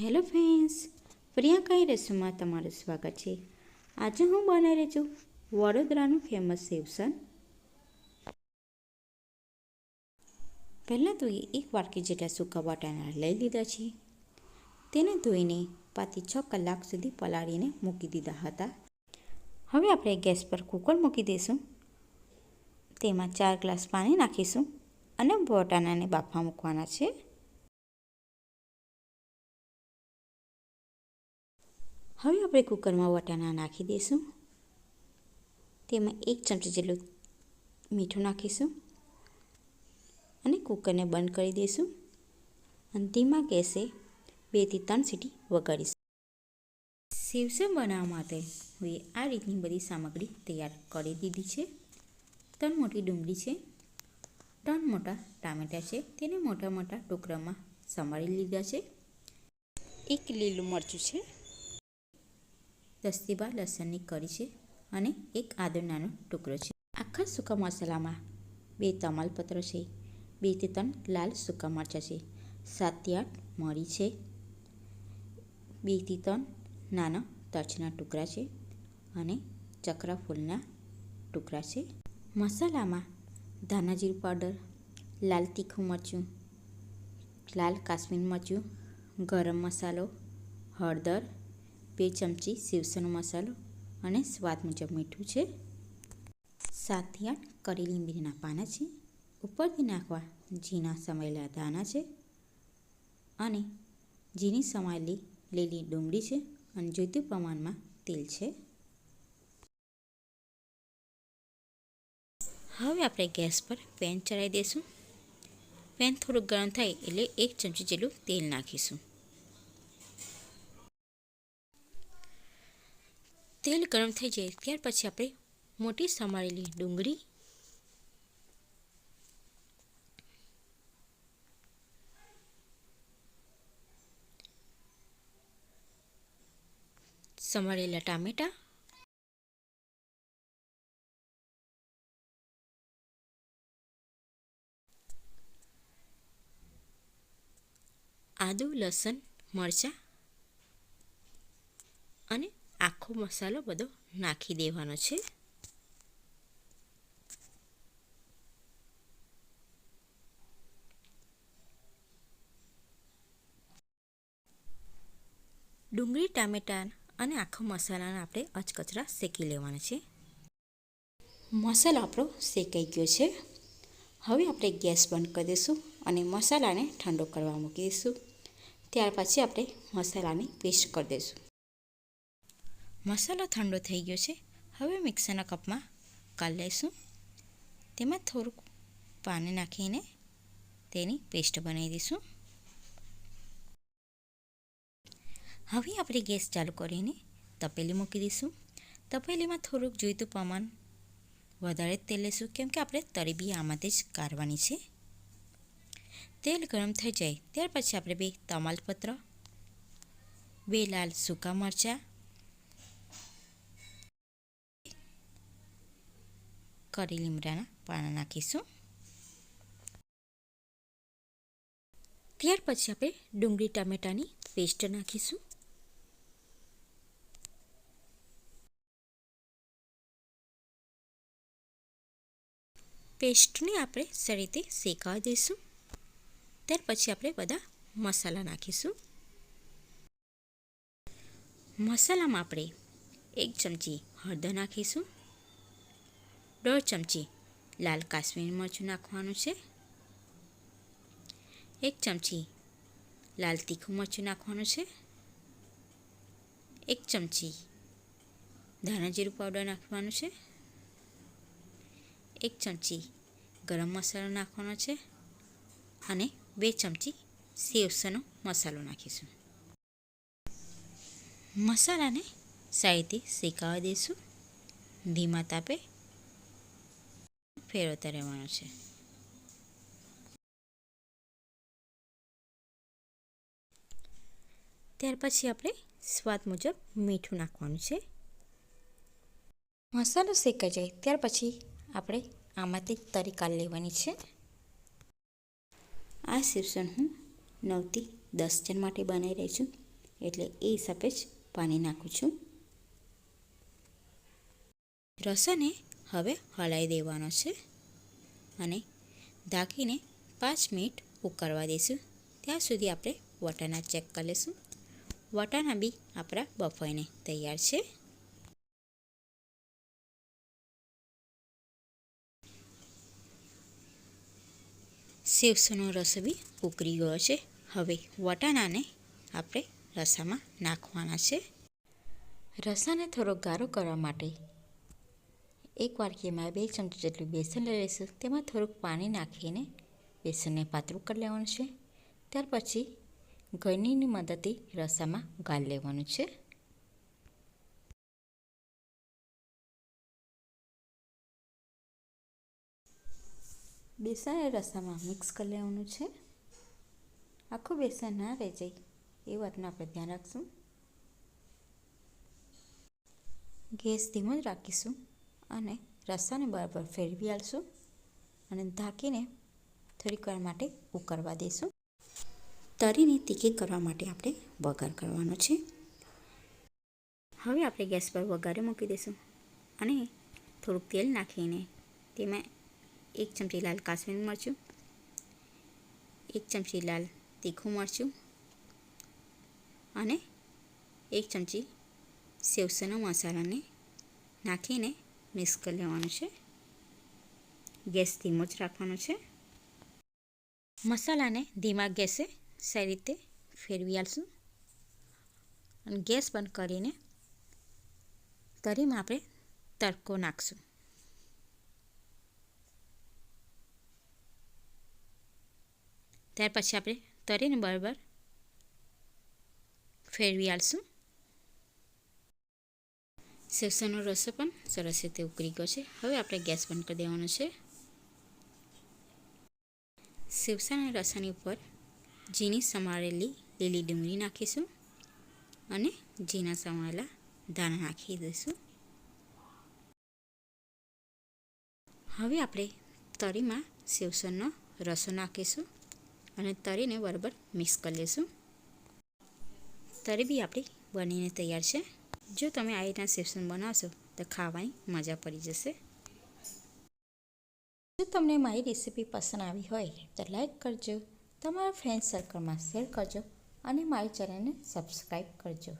Hello friends પ્રિયંકાઈ રસોમાં તમારું સ્વાગત છે. આજે હું બનાવી રહી છું વડોદરાનું ફેમસ સેવસન. પહેલાં તો એ એક વાટકી જેટલા સૂકા બટાણા લઈ લીધા છે. તેને ધોઈને પાંચથી છ કલાક સુધી પલાળીને મૂકી દીધા હતા. હવે આપણે ગેસ પર કુકર મૂકી દઈશું. તેમાં ચાર ગ્લાસ પાણી નાખીશું અને બટાણાને બાફા મૂકવાના છે. હવે આપણે કુકરમાં વટાણા નાખી દઈશું. તેમાં એક ચમચી જેટલું મીઠું નાખીશું અને કુકરને બંધ કરી દઈશું. અને ધીમા ગેસે બેથી ત્રણ સીટી વગાડીશું. સેવસન બનાવવા માટે હું આ રીતની બધી સામગ્રી તૈયાર કરી દીધી છે. ત્રણ મોટી ડુંગળી છે ત્રણ મોટા ટામેટાં છે તેને મોટા મોટા ટુકડામાં સમારી લીધા છે. એક લીલું મરચું છે દસથી બાર લસણની કળી છે અને એક આદુ નાનો ટુકડો છે. આખા સૂકા મસાલામાં બે તમાલપત્ર છે બેથી ત્રણ લાલ સૂકા મરચાં છે સાતથી આઠ મરી છે બેથી ત્રણ નાના તજના ટુકડા છે અને ચક્રા ફૂલના ટુકડા છે. મસાલામાં જીરું પાવડર, લાલ તીખું મરચું, લાલ કાશ્મીર મરચું, ગરમ મસાલો, હળદર બે ચમચી સેવસનનો મસાલો અને સ્વાદ મુજબ મીઠું છે. સાતથી આઠ કરી લીંબીના પાના છે. ઉપરથી નાખવા ઝીણા સમાયેલા દાણા છે અને ઝીણી સમાયેલી લીલી ડુંગળી છે અને જોઈતું પ્રમાણમાં તેલ છે. હવે આપણે ગેસ પર પેન ચડાવી દઈશું પેન થોડુંક ગરમ થાય એટલે એક ચમચી જેટલું તેલ નાખીશું. તેલ ગરમ થઈ જાય ત્યાર પછી આપણે મોટી સમારેલી ડુંગળી સમારેલા ટામેટા આદુ, લસણ, મરચાં અને આખો મસાલો બધો નાખી દેવાનો છે. ડુંગળી, ટામેટાં અને આખો મસાલાને આપણે અચકચરા શેકી લેવાના છે. મસાલો આપણો શેકાઈ ગયો છે. હવે આપણે ગેસ બંધ કરી દઈશું અને મસાલાને ઠંડો કરવા મૂકી દઈશું. ત્યાર પછી આપણે મસાલાની પેસ્ટ કરી દઈશું. મસાલો ઠંડો થઈ ગયો છે. હવે મિક્સરના કપમાં કાઢી લઈશું. તેમાં થોડુંક પાણી નાખીને તેની પેસ્ટ બનાવી દઈશું. હવે આપણે ગેસ ચાલુ કરીને તપેલી મૂકી દઈશું. તપેલીમાં થોડુંક જોઈતું પ્રમાણ વધારે તેલ લઈશું, કેમ કે આપણે તરીબી આમાંથી જ કાઢવાની છે. તેલ ગરમ થઈ જાય, ત્યાર પછી આપણે બે તમાલપત્ર, બે લાલ સૂકા મરચાં કરી લીમડાના પાણા નાખીશું. ત્યાર પછી આપણે ડુંગળી ટામેટાની પેસ્ટ નાખીશું. પેસ્ટને આપણે સરી રીતે શેકાવા દઈશું. ત્યાર પછી આપણે બધા મસાલા નાખીશું. મસાલામાં આપણે એક ચમચી હળદર નાખીશું. દોઢ ચમચી લાલ કાશ્મીરી મરચું નાખવાનું છે. એક ચમચી લાલ તીખું મરચું નાખવાનું છે. એક ચમચી ધાણા જીરું પાવડર નાખવાનું છે. એક ચમચી ગરમ મસાલો નાખવાનો છે અને બે ચમચી સેવસનો મસાલો નાખીશું. મસાલાને સાઈડથી શેકાવા દઈશું. ધીમા તાપે ફેરવતા રહેવાનો છે. ત્યાર પછી આપણે સ્વાદ મુજબ મીઠું નાખવાનું છે. મસાલો શેકાઈ જાય ત્યાર પછી આપણે આમાંથી તરી કાઢી લેવાની છે. આ શિરસણ હું નવથી દસ જણ માટે બનાવી રહી છું, એટલે એ હિસાબે જ પાણી નાખું છું. રસાને હવે હલાવી દેવાનો છે અને ઢાંકીને પાંચ મિનિટ ઉકળવા દઈશું. ત્યાં સુધી આપણે વટાણા ચેક કરી લઈશું. વટાણા બી આપણા બફાઈને તૈયાર છે. સેવસોનો રસ બી ઉકળી ગયો છે. હવે વટાણાને આપણે રસામાં નાખવાના છે. રસાને થોડો ગારો કરવા માટે એક વાડકીમાં બે ચમચી જેટલું બેસન લઈ લઈશું. તેમાં થોડુંક પાણી નાખીને બેસનને પાતળું કરી લેવાનું છે. ત્યાર પછી ગળણીની મદદથી રસામાં ગાળી લેવાનું છે. બેસન રસામાં મિક્સ કરી લેવાનું છે. આખું બેસન ના રહી જાય એ વાતનું આપણે ધ્યાન રાખશું. ગેસ ધીમો જ રાખીશું. અને રસાને બરાબર ફેરવી આલશું અને ઢાંકીને થોડીક વાર માટે ઉકળવા દઈશું. તરીને તીખી કરવા માટે આપણે વઘાર કરવાનો છે. હવે આપણે ગેસ પર વઘારે મૂકી દઈશું અને થોડુંક તેલ નાખીને તેમાં એક ચમચી લાલ કાશ્મીર મરચું, એક ચમચી લાલ તીખું મરચું અને એક ચમચી સેવસના મસાલાને નાખીને મિક્સ કરી લેવાનું છે. ગેસ ધીમો જ રાખવાનો છે. મસાલાને ધીમા ગેસે સારી રીતે ફેરવી આલશું. અને ગેસ બંધ કરીને તરીમાં આપણે તડકો નાખશું. ત્યાર પછી આપણે તરીને બરાબર ફેરવી આલશું. સેવસનનો રસો પણ સરસ રીતે ઉકળી ગયો છે. હવે આપણે ગેસ બંધ કરી દેવાનો છે. સેવસાના રસાની ઉપર ઝીણી સમારેલી લીલી ડુંગળી નાખીશું અને ઝીણા સમારેલા ધાણા નાખી દઈશું. હવે આપણે તરીમાં સેવસનનો રસો નાખીશું અને તરીને બરાબર મિક્સ કરી લઈશું. તરી બી આપણી બનીને તૈયાર છે. જો તમે આ રીતના સેપ્સન બનાવશો, તો ખાવાની મજા પડી જશે. જો તમને મારી રેસીપી પસંદ આવી હોય, તો લાઈક કરજો. તમારા ફ્રેન્ડ સર્કલમાં શેર કરજો અને મારી ચેનલને સબસ્ક્રાઈબ કરજો.